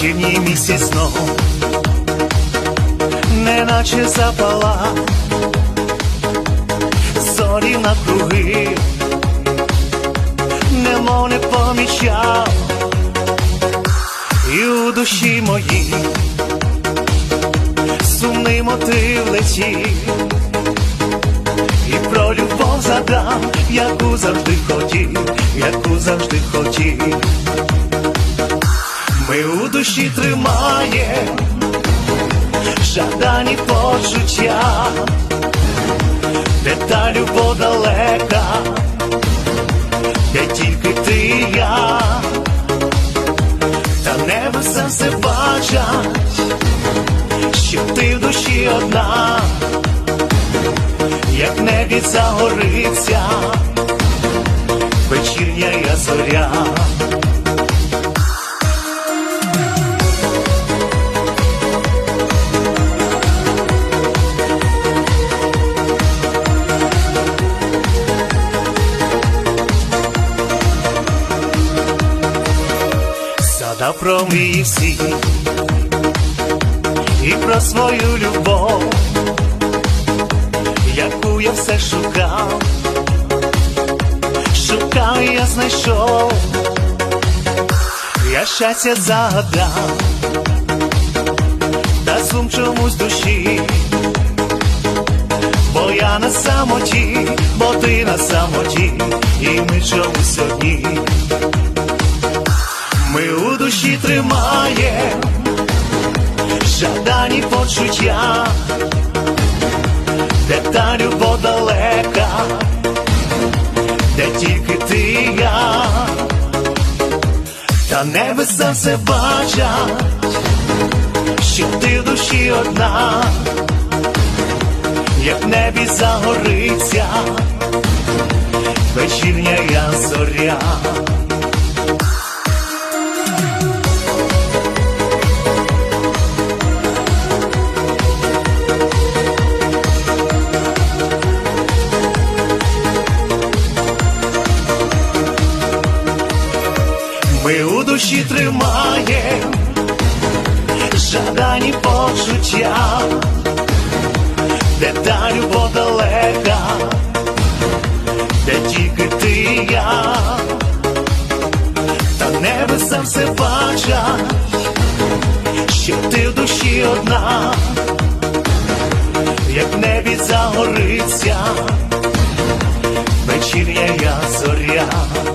синій місяць знов, неначе запала, зорі на круги, немов не помічав, і у душі моїй сумний мотив летів, і про любов задам, яку завжди хотів, яку завжди хотів. Ми у душі тримаєм жадані почуття, де та любов далека, де тільки ти і я, та небеса все бачать, що ти в душі одна, як небі загориться, вечірня я зоря. Згадав про мрії всі і про свою любов, яку я все шукав, шукав я знайшов, я щастя загадав, та сум чомусь душі, бо я на самоті, бо ти на самоті, і ми чомусь одні. Ми у душі тримаєм жадані почуття, де та любов далека, де тільки ти і я, та небеса все бачать, що ти в душі одна, як в небі загориться, вечірня я зоря. Душі тримаєм жадані почуття, де та любов далека, де тільки ти і я, та небеса все бачать, що ти в душі одна, як в небі загориться, вечірня я зоря.